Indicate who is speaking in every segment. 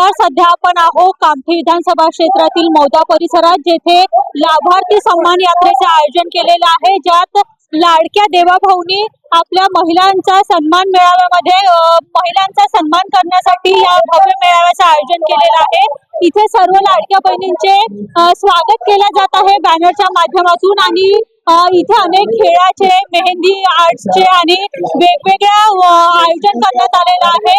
Speaker 1: नमस्कार सध्या आपण आहोत कामठी विधानसभा क्षेत्रातील मौदा परिसरात जेथे लाभार्थी सन्मान यात्रेचे आयोजन केलेलं आहे. ज्यात लाडक्या देवाभाऊनी आपल्या महिलांचा सन्मान मेळाव्यामध्ये महिलांचा सन्मान करण्यासाठी या भव्य मेळाव्याचं आयोजन केलेलं आहे. इथे सर्व लाडक्या बहिणींचे स्वागत केलं जात आहे बॅनरच्या माध्यमातून आणि इथे अनेक खेळाचे मेहंदी आर्ट्सचे आणि वेगवेगळ्या आयोजन करण्यात आलेलं आहे.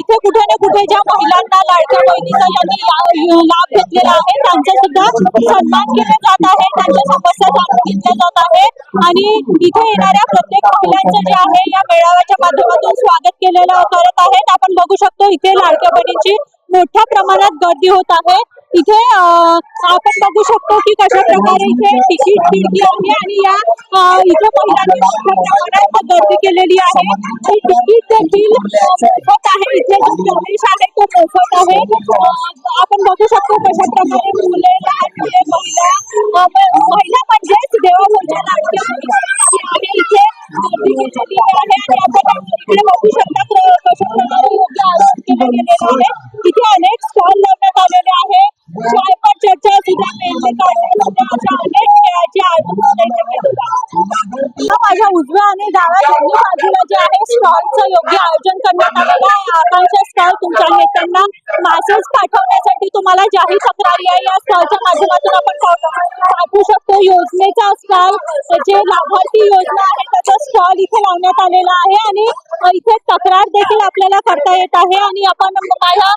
Speaker 1: इथे कुठे ना कुठे ज्या महिलांना लाडक्या बहिणीचा यांनी लाभ घेतलेला आहे त्यांचा सुद्धा सन्मान केला जात आहे त्यांच्या समस्या जाणून घेतल्या जात आहे. आणि इथे येणाऱ्या प्रत्येक महिलांचं जे आहे या मेळाव्याच्या माध्यमातून स्वागत केलेलं करत आहेत. आपण बघू शकतो इथे लाडक्या बहिणींची मोठ्या प्रमाणात गर्दी होत आहे. इथे आपण बघू शकतो की कशा प्रकारे इथे तिकीट खिडकी आहे आणि या इथे महिलांनी मोठ्या प्रमाणात गर्दी केलेली आहे. ही तिकीट देखील मोफत आहे. इथे जो प्रवेश आहे तो मोफत आहे. आपण बघू शकतो कशा प्रकारे मुले आहे स्टॉलचं योग्य आयोजन करण्यात आलेलं आहे. आकांक्षा स्टॉल तुमच्या नेत्यांना मासेस पाठवण्यासाठी तुम्हाला जाहीर तक्रारी आहे. या स्टॉलच्या माध्यमातून आपण पाठवू शकतो योजनेचा स्टॉल जे लाभार्थी योजना आहे त्याचा स्टॉल इथे लावण्यात आलेला आहे. आणि इथे तक्रार देखील आपल्याला करता येत आहे आणि आपण माझ्या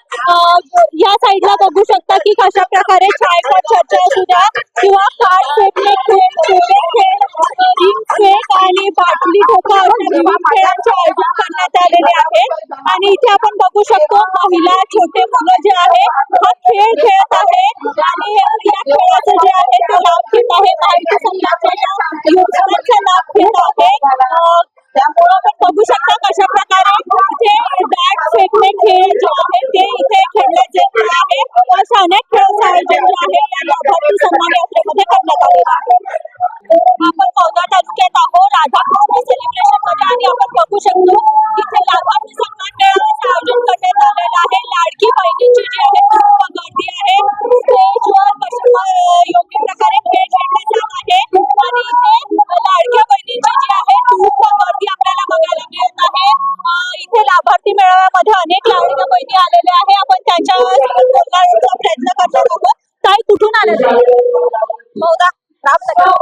Speaker 1: या साईडला बघू शकता की कशा प्रकारे चाय चर्चा असू द्या किंवा कार्ड फेकणे खेळ खेळ खेळ रिंग फेक आणि बाटली ठोका विविध खेळांचे आयोजन करण्यात आलेले आहे. आणि इथे आपण बघू शकतो महिला छोटे मुलं जे आहे हा खेळ खेळत आहे. आणि या खेळाचं जे आहे ते लाभ घेत आहे. माहिती संघाच्या योजनांचा लाभ घेत आहे.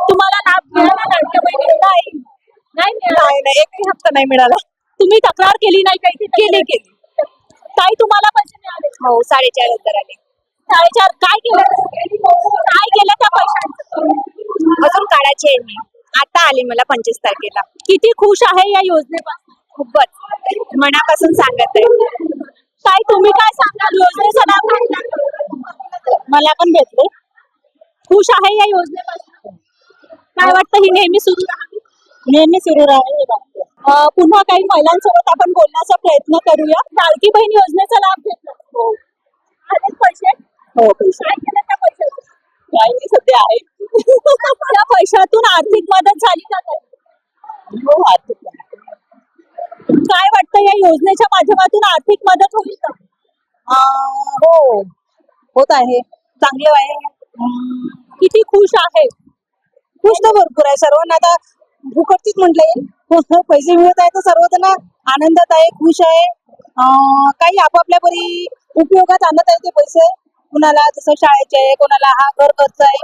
Speaker 1: तुम्हाला लाभ मिळाला लाडक्या बहिणी नाही. नाही मिळाला.
Speaker 2: नाही एकही हप्ता नाही मिळाला.
Speaker 1: तुम्ही तक्रार केली नाही काही केली केली. ताई तुम्हाला पैसे मिळाले?
Speaker 2: हो साडेचार हजार आले.
Speaker 1: साडेचार काय केलं? काय केलं त्या पैशांचं?
Speaker 2: अजून काढायचे आहे मी. आता आले मला पंचवीस तारखेला.
Speaker 1: किती खुश आहे या योजनेपासून?
Speaker 2: खूपच. मनापासून सांगत आहे.
Speaker 1: ताई तुम्ही काय सांगाल? योजनेचा लाभ
Speaker 2: मला पण भेटले.
Speaker 1: खुश आहे या योजनेपासून? काय वाटतं ही नेहमी सुरू राहावी
Speaker 2: नेहमी सुरू राहील
Speaker 1: पुन्हा काही महिलांसोबत आपण बोलण्याचा प्रयत्न करूया. लाडकी बहीण योजनेचा लाभ घेतला. हो. पैसे?
Speaker 2: हो काही सध्या आहे.
Speaker 1: त्या पैशातून आर्थिक मदत झाली का काही
Speaker 2: हो आर्थिक
Speaker 1: काय वाटतं या योजनेच्या माध्यमातून आर्थिक मदत होईल का?
Speaker 2: हो. होत आहे. चांगलं आहे.
Speaker 1: किती खुश आहे?
Speaker 2: खुश तर भरपूर आहे. सर्वांना आता फुकटचीच म्हटलंय हो, हो, पैसे मिळत आहे तर सर्वजण आनंदात आहे खुश आहे. काही आपापल्या परी उपयोगात आणत आहे ते पैसे. कुणाला जसं शाळेचे आहे कोणाला हा घर खर्च आहे.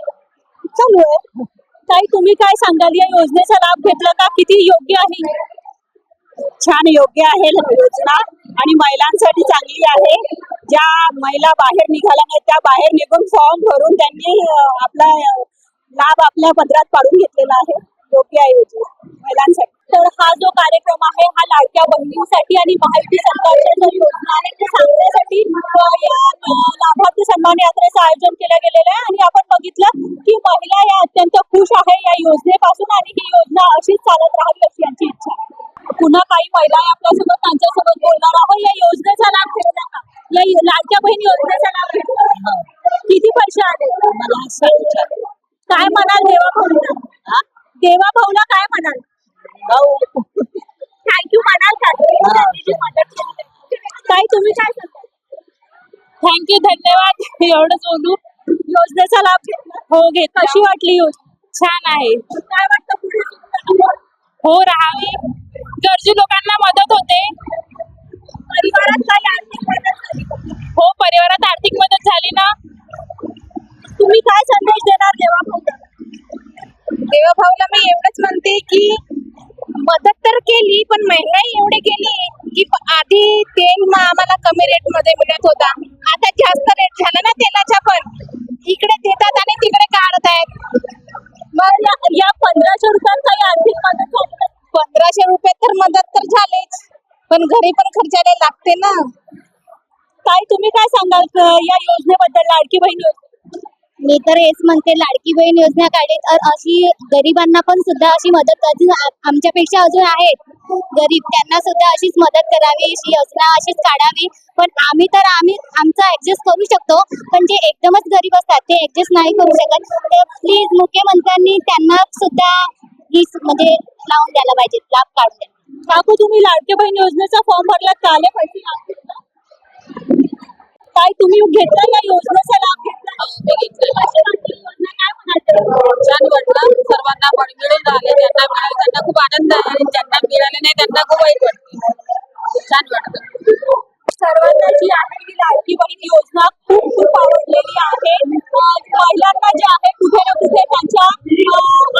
Speaker 2: चालू आहे.
Speaker 1: ताई तुम्ही काय सांगाल? या योजनेचा लाभ घेतला का? किती योग्य आहे?
Speaker 2: छान योग्य आहे योजना. आणि महिलांसाठी चांगली आहे. ज्या महिला बाहेर निघाल्या नाहीत त्या बाहेर निघून फॉर्म भरून त्यांनी आपला लाभ आपल्या पदरात पाडून घेतलेला आहे योग्य आहे योजना महिलांसाठी.
Speaker 1: तर हा जो कार्यक्रम आहे हा लाडक्या बहिणींसाठी आणि महायुती सरकारच्या ज्या योजना आहेत ते सांगण्यासाठी या लाभार्थी सन्मान यात्रेचं आयोजन केलं गेलेलं आहे. आणि आपण बघितलं की महिला या अत्यंत खुश आहे या योजनेपासून आणि ही योजना अशीच चालत राहावी अशी यांची इच्छा आहे. पुन्हा काही महिला आपल्यासोबत त्यांच्यासोबत बोलणार आहोत. या योजनेचा लाभ घेतला का या लाडक्या बहीण योजनेचा लाभ घेतला किती पैसे आले
Speaker 2: मला साडेचार.
Speaker 1: काय म्हणाल देवा भाऊला? देवा भाऊला काय म्हणाल?
Speaker 2: भाऊ.
Speaker 1: थँक्यू म्हणाल का? त्यांनी जी मदत केली. ताई तुम्ही काय सांगता? थँक्यू धन्यवाद. एवढंच बोलू. योजनेचा लाभ हो घेत कशी वाटली योजना? छान आहे. काय वाटतं पुढे? हो राहावे. गरजू लोकांना मदत होते. परिवारात काही
Speaker 2: आम्हाला कमी रेटमध्ये मिळत होता. आता जास्त रेट झाला ना तेलाचा पण. इकडे देतात आणि तिकडे काढत आहेत
Speaker 1: या, पंधराशे रुपयात काही आर्थिक मदत झाली
Speaker 2: पंधराशे रुपये तर मदत तर झालीच. पण घरी पण खर्चायला लागते ना.
Speaker 1: ताई तुम्ही काय सांगाल? या योजनेबद्दल लाडकी बहीण योजना
Speaker 3: मी तर हेच म्हणते लाडकी बहीण योजना काढली तर अशी गरिबांना पण सुद्धा अशी मदत अजून आमच्यापेक्षा अजून आहेत. गरीब त्यांना सुद्धा अशीच मदत करावी अशी योजना अशीच काढावी. पण आम्ही तर आम्ही आमचं ऍडजस्ट करू शकतो. पण जे एकदमच गरीब असतात ते ऍडजस्ट नाही करू शकत. ते प्लीज मुख्यमंत्र्यांनी त्यांना सुद्धा ही म्हणजे लावून द्यायला पाहिजे लाभ काढून द्या
Speaker 1: काकू तुम्ही लाडकी बहीण योजनेचा फॉर्म भरला का आले पैसे? लागतील तुम्ही घेतला या योजनेचा लाभ घेतला?
Speaker 4: छान वाटलं सर्वांना पण मिळून राहिले ज्यांना मिळाले त्यांना खूप आनंद आहे आणि ज्यांना मिळाले नाही त्यांना खूप वाईट वाटते छान वाटलं
Speaker 1: सर्वांना जी आहे ही लाडकी बहीण योजना खूप खूप आवडलेली आहे. महिलांना जे आहे कुठे ना कुठे त्यांच्या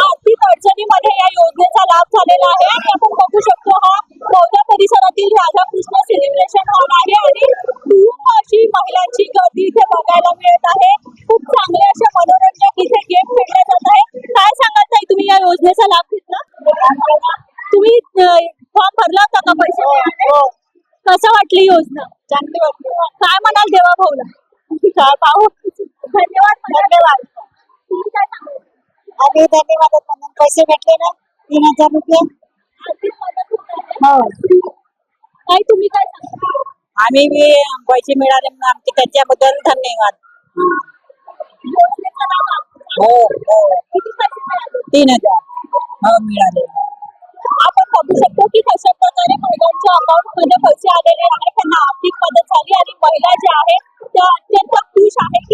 Speaker 1: आर्थिक अडचणीमध्ये या योजनेचा लाभ झालेला आहे. आणि आपण बघू शकतो हा बौद्ध परिसरातील राधाकृष्ण सेलिब्रेशन हॉल आहे आणि खूप अशी महिलांची गर्दी इथे बघायला मिळत आहे. खूप चांगले असे मनोरंजक इथे गेम खेळले जात आहे काय सांगाल ताई तुम्ही या योजनेचा लाभ घेतला? तुम्ही फॉर्म भरला होता का पैसे मिळाले? कसं वाटली योजना? चांगली वाटली. काय म्हणाल देवा भाऊला? काय पाहू? धन्यवाद धन्यवाद. तुम्ही काय सांगाल?
Speaker 2: आम्ही धन्यवाद. म्हणून पैसे भेटले ना तीन हजार रुपये.
Speaker 1: आर्थिक ताई तुम्ही काय सांगाल
Speaker 4: आम्ही बी पैसे मिळाले म्हणून आमचे त्याच्याबद्दल धन्यवाद.
Speaker 1: योजनेचा
Speaker 4: हो हो.
Speaker 1: किती पैसे मिळाले?
Speaker 4: तीन हजार. हो मिळाले.
Speaker 1: आपण बघू शकतो की कशा प्रकारे महिलांच्या अकाउंटमध्ये पैसे आलेले आहेत त्यांना आर्थिक मदत झाली आणि महिला ज्या आहेत त्या अत्यंत खुश आहेत.